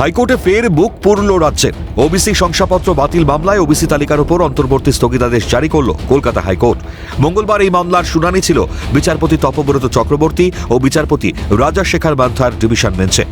হাইকোর্টে ফের বুক পুরল রাজ্যের ওবিসি শংসাপত্র বাতিল মামলায় ওবিসি তালিকার উপর অন্তর্বর্তী স্থগিতাদেশ জারি করল কলকাতা হাইকোর্ট। মঙ্গলবার এই মামলার শুনানি ছিল বিচারপতি তপব্রত চক্রবর্তী ও বিচারপতি রাজা শেখর মান্থার ডিভিশন বেঞ্চে।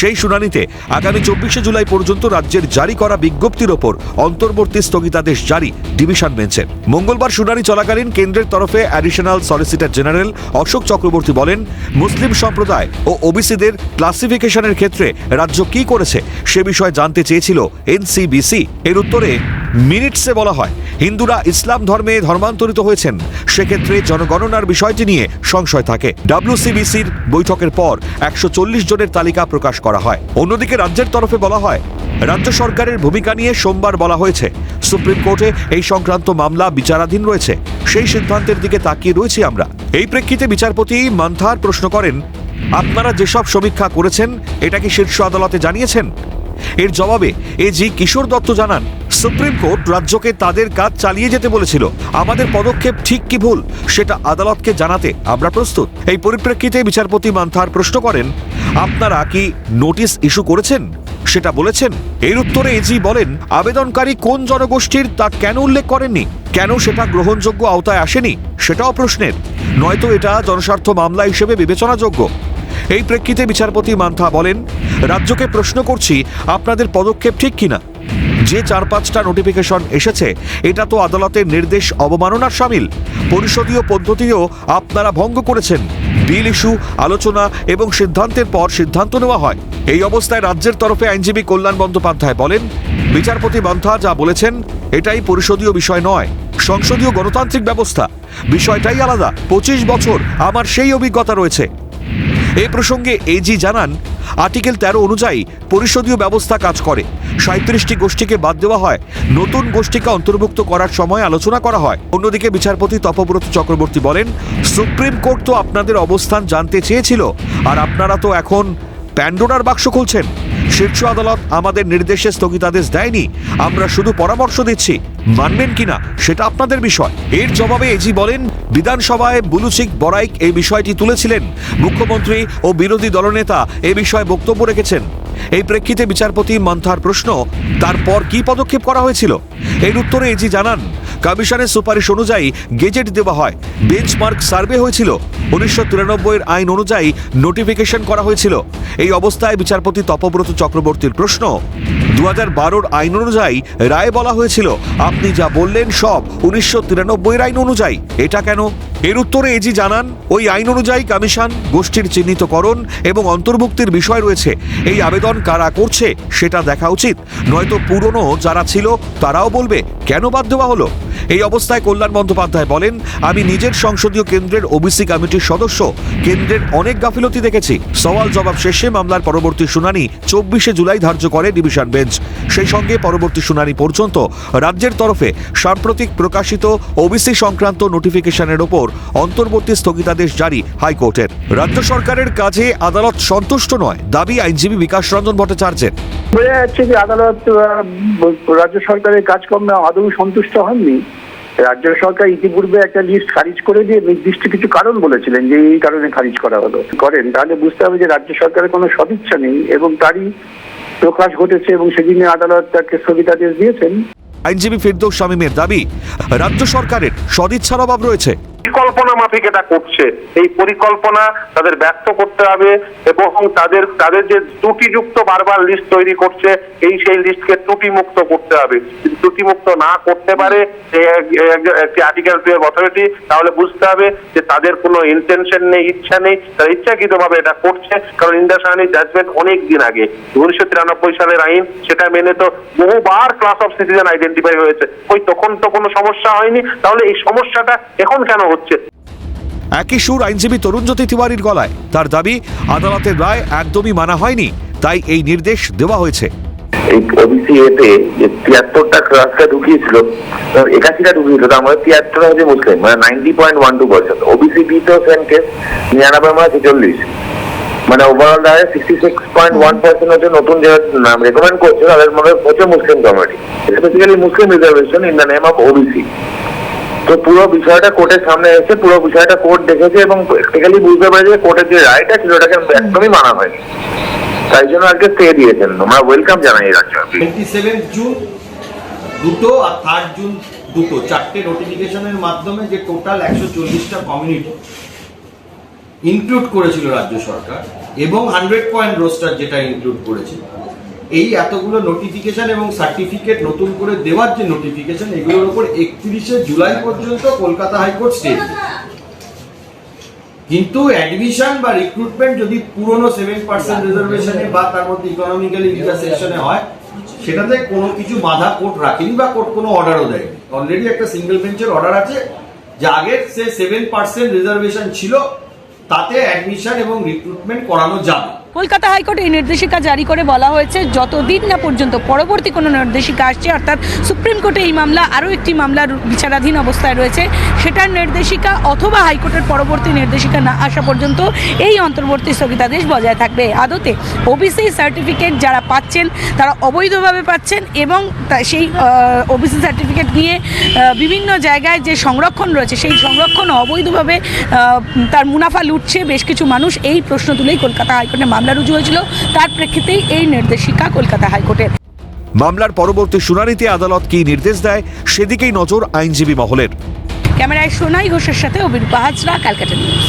সেই শুনানিতে আগামী চব্বিশে জুলাই পর্যন্ত রাজ্যের জারি করা বিজ্ঞপ্তির ওপর অন্তর্বর্তী স্থগিতাদেশ জারি ডিভিশন বেঞ্চের মঙ্গলবার শুনানি চলাকালীন কেন্দ্রের তরফে additional solicitor general Ashok Chakraborty বলেন, মুসলিম সম্প্রদায় ও ওবিসিদের ক্লাসিফিকেশনের ক্ষেত্রে রাজ্য কি করেছে সে বিষয়ে জানতে চেয়েছিল এনসিবিসি। এর উত্তরে মিনিটসে বলা হয়, হিন্দুরা ইসলাম ধর্মে ধর্মান্তরিত হয়েছেন। সেক্ষেত্রে জনগণনার বিষয়টি নিয়ে সংশয় থাকে। ডাব্লিউসিবিসির বৈঠকের পর একশো চল্লিশ জনের তালিকা প্রকাশ করা হয়। অন্যদিকে রাজ্যের তরফে বলা হয়, রাজ্য সরকারের ভূমিকা নিয়ে সোমবার বলা হয়েছে, সুপ্রিম কোর্টে এই সংক্রান্ত মামলা বিচারাধীন রয়েছে। সেই সিদ্ধান্তের দিকে তাকিয়ে রয়েছি আমরা। এই প্রেক্ষিতে বিচারপতি মান্থার প্রশ্ন করেন আপনারা যেসব সমীক্ষা করেছেন, এটা কি শীর্ষ আদালতে জানিয়েছেন? এর জবাবে এজি কিশোর দত্ত জানান, সুপ্রিম কোর্ট রাজ্যকে তাদের কাজ চালিয়ে যেতে বলেছিল। আমাদের পদক্ষেপ ঠিক কি ভুল, সেটা আদালতকে জানাতে আমরা প্রস্তুত। এই পরিপ্রেক্ষিতে বিচারপতি মান্থার প্রশ্ন করেন, আপনারা কি নোটিশ ইস্যু করেছেন? সেটা বলেছেন। এর উত্তরে এজি বলেন, আবেদনকারী কোন জনগোষ্ঠীর তা কেন উল্লেখ করেননি? কেন সেটা গ্রহণযোগ্য আওতায় আসেনি? সেটাও প্রশ্নের। নয়তো এটা জনস্বার্থ মামলা হিসেবে বিবেচনাযোগ্য। এই প্রেক্ষিতে বিচারপতি মান্থা বলেন, রাজ্যকে প্রশ্ন করছি, আপনাদের পদক্ষেপ ঠিক কিনা? যে চার পাঁচটা নোটিফিকেশন এসেছে, এটা তো আদালতের নির্দেশ অবমাননার সামিল। পরিষদীয় পদ্ধতিও আপনারা ভঙ্গ করেছেন। বিল ইস্যু, আলোচনা এবং সিদ্ধান্তের পর সিদ্ধান্ত নেওয়া হয়। এই অবস্থায় রাজ্যের তরফে আইনজীবী কল্যাণ বন্দ্যোপাধ্যায় বলেন, বিচারপতি মান্থা যা বলেছেন, এটাই পরিষদীয় বিষয় নয়, সংসদীয় গণতান্ত্রিক ব্যবস্থা। বিষয়টাই আলাদা, পঁচিশ বছর, আমার সেই অভিজ্ঞতা রয়েছে। এই প্রসঙ্গে এজি জানান, আর্টিকেল তেরো অনুযায়ী পরিষদীয় ব্যবস্থা কাজ করে। সাঁত্রিশটি গোষ্ঠীকে বাদ দেওয়া হয়। নতুন গোষ্ঠীকে অন্তর্ভুক্ত করার সময় আলোচনা করা হয়। অন্যদিকে বিচারপতি তপব্রত চক্রবর্তী বলেন, সুপ্রিম কোর্ট তো আপনাদের অবস্থান জানতে চেয়েছিল, আর আপনারা তো এখন প্যান্ডোরার বাক্স খুলছেন। শীর্ষ আদালত আমাদের নির্দেশে স্থগিতাদেশ দেয়নি। আমরা শুধু পরামর্শ দিচ্ছি, মানবেন কিনা সেটা আপনাদের বিষয়। এর জবাবে এজি বলেন, বিধানসভায় বুলুচিক বরাইক এই বিষয়টি তুলেছিলেন। মুখ্যমন্ত্রী ও বিরোধী দলনেতা এ বিষয়ে বক্তব্য রেখেছেন। এই প্রেক্ষিতে বিচারপতি মন্থার প্রশ্ন, তারপর কি পদক্ষেপ করা হয়েছিল? এর উত্তরে এজি জানান কমিশনের সুপারিশ অনুযায়ী গেজেট দেওয়া হয়। বেঞ্চমার্ক সার্ভে হয়েছিল। উনিশশো তিরানব্বইয়ের আইন অনুযায়ী নোটিফিকেশন করা হয়েছিল। এই অবস্থায় বিচারপতি তপব্রত চক্রবর্তীর প্রশ্ন দু হাজার আইন অনুযায়ী রায় বলা হয়েছিল, আপনি যা বললেন সব উনিশশো তিরানব্বইয়ের আইন অনুযায়ী। এটা কেন? এর উত্তরে এজি জানান, ওই আইন অনুযায়ী কমিশন গোষ্ঠীর চিহ্নিতকরণ এবং অন্তর্ভুক্তির বিষয় রয়েছে। এই আবেদন কারা করছে সেটা দেখা উচিত। নয়তো পুরনো যারা ছিল তারাও বলবে, কেন বাদ দেওয়া হলো? এই অবস্থায় কল্যাণ বন্দ্যোপাধ্যায় বলেন, আমি নিজের সংসদীয় কেন্দ্রের ওবিসি কমিটির সদস্য। কেন্দ্রের অনেক গাফিলতি দেখেছি। সওয়াল জবাব শেষে মামলার পরবর্তী শুনানি চব্বিশে জুলাই ধার্য করে ডিভিশন বেঞ্চ। সেই সঙ্গে পরবর্তী শুনানি পর্যন্ত রাজ্যের তরফে সাম্প্রতিক প্রকাশিত ওবিসি সংক্রান্ত নোটিফিকেশনের ওপর অন্তর্বর্তী স্থগিতাদেশ জারি হাইকোর্টের। রাজ্য সরকারের কাজে আদালত সন্তুষ্ট নয়। দাবি আইনজীবী বিকাশ রঞ্জন ভট্টাচার্যের। বোঝা যাচ্ছে যে আদালত রাজ্য সরকারের কাজকর্মে আদৌ সন্তুষ্ট হননি। রাজ্য সরকার ইতিপূর্বে একটা লিস্ট খারিজ করে দিয়ে নির্দিষ্ট কিছু কারণ বলেছিলেন যে এই কারণে খারিজ করা হলো। করেন। তাহলে বুঝতে হবে যে রাজ্য সরকারের কোনো সদিচ্ছা নেই এবং তারই প্রকাশ ঘটেছে এবং সেদিনে আদালত তাকে স্থগিতাদেশ দিয়েছেন। আইনজীবী ফিরদৌস শামীমের দাবি, রাজ্য সরকারের সদিচ্ছার অভাব রয়েছে। পরিকল্পনা মাফিক এটা করছে। এই পরিকল্পনা তাদের ব্যক্ত করতে হবে এবং তাদের তাদের যে ত্রুটিযুক্ত বারবার লিস্ট তৈরি করছে, এই সেই লিস্টকে ত্রুটিমুক্ত করতে হবে। ত্রুটিমুক্ত না করতে পারে একটি আর্টিকেল টু অথরিটি তাহলে বুঝতে হবে যে তাদের কোনো ইন্টেনশন নেই, ইচ্ছা নেই, তারা ইচ্ছাকৃত ভাবে এটা করছে। কারণ ইন্দিরা সাহানির জাজমেন্ট অনেক দিন আগে, উনিশশো তিরানব্বই সালের আইন, সেটা মেনে তো বহুবার ক্লাস অফ সিটিজেন আইডেন্টিফাই হয়েছে। ওই তখন তো কোনো সমস্যা হয়নি। তাহলে এই সমস্যাটা এখন কেন হচ্ছে। একই সুর আইনজীবী তরুণজ্যোতি তিওয়ারির গলায়। তার দাবি আদালতের রায় একদমই মানা হয়নি তাই এই নির্দেশ দেওয়া হয়েছে। এই ওবিসি এতে যে তিয়াত্তরটা ক্লাসটা ঢুকিয়েছিল একাশিটা ঢুকিয়েছিল তার মধ্যে তিয়াত্তর হচ্ছে মুসলিম মানে ninety point one two percent. OBC B তো সেম কেস নিরানব্বই মানে ছেচল্লিশ মানে ওভারঅল দাঁড়ায় sixty six point one percent হচ্ছে নতুন যে নাম রেকমেন্ড করছে তাদের মধ্যে হচ্ছে মুসলিম community specifically Muslim reservation in the name of OBC তো পুরো বিষয়টা কোর্টের সামনে এসে পুরো বিষয়টা কোর্ট দেখেছে এবং প্র্যাকটিক্যালি বুঝতে পেরেছে কোর্টের যে রায়টা ছিল ওটাকে একদমই মানা হয়নি। তাই জন্য আজকে স্টে দিয়েছেন। আমরা ওয়েলকাম জানাই রাজ্য জুন দুটো আর থার্ড জুন দুটো, চারটে নোটিফিকেশনের মাধ্যমে যে টোটাল একশো চল্লিশটা কমিউনিটি ইনক্লুড করেছিল রাজ্য সরকার এবং হান্ড্রেড পয়েন্ট রোস্টার যেটা ইনক্লুড করেছিল। এই এতগুলো নোটিফিকেশন এবং সার্টিফিকেট নতুন করে দেওয়ার যে নোটিফিকেশন এগুলোর উপর একত্রিশে জুলাই পর্যন্ত কলকাতা হাইকোর্ট স্টে কিন্তু অ্যাডমিশন বা রিক্রুটমেন্ট যদি পুরনো সেভেন পার্সেন্ট রিজার্ভেশনে বা তার মধ্যে ইকোনমিক্যালি সেকশনে হয়, সেটাতে কোনো কিছু বাধা কোর্ট রাখেনি বা কোর্ট কোনো অর্ডারও দেয়নি। অলরেডি একটা সিঙ্গেল বেঞ্চের অর্ডার আছে, যে আগে সে সেভেন পার্সেন্ট রিজার্ভেশন ছিল, তাতে অ্যাডমিশন এবং রিক্রুটমেন্ট করানো যাবে। কলকাতা হাইকোর্ট এই নির্দেশিকা জারি করে বলা হয়েছে, যতদিন না পর্যন্ত পরবর্তী কোনো নির্দেশিকা আসছে, অর্থাৎ সুপ্রিম কোর্টে এই মামলা, আরও একটি মামলার বিচারাধীন অবস্থায় রয়েছে, সেটার নির্দেশিকা অথবা হাইকোর্টের পরবর্তী নির্দেশিকা না আসা পর্যন্ত এই অন্তর্বর্তী স্থগিতাদেশ বজায় থাকবে। আদতে ওবিসি সার্টিফিকেট যারা পাচ্ছেন, তারা অবৈধভাবে পাচ্ছেন এবং সেই ওবিসি সার্টিফিকেট নিয়ে বিভিন্ন জায়গায় যে সংরক্ষণ রয়েছে, সেই সংরক্ষণ অবৈধভাবে তার মুনাফা লুটছে বেশ কিছু মানুষ, এই প্রশ্ন তুলেই কলকাতা হাইকোর্টে মামলা রুজু হয়েছিল। তার প্রেক্ষিতেই এই নির্দেশিকা কলকাতা হাইকোর্টের মামলার পরবর্তী শুনানিতে আদালত কী নির্দেশ দেয় সেদিকেই নজর আইনজীবী মহলের। ক্যামেরায় সোনাই ঘোষের সাথে অবিরূপা হাজরা ক্যালকাটা নিউজ।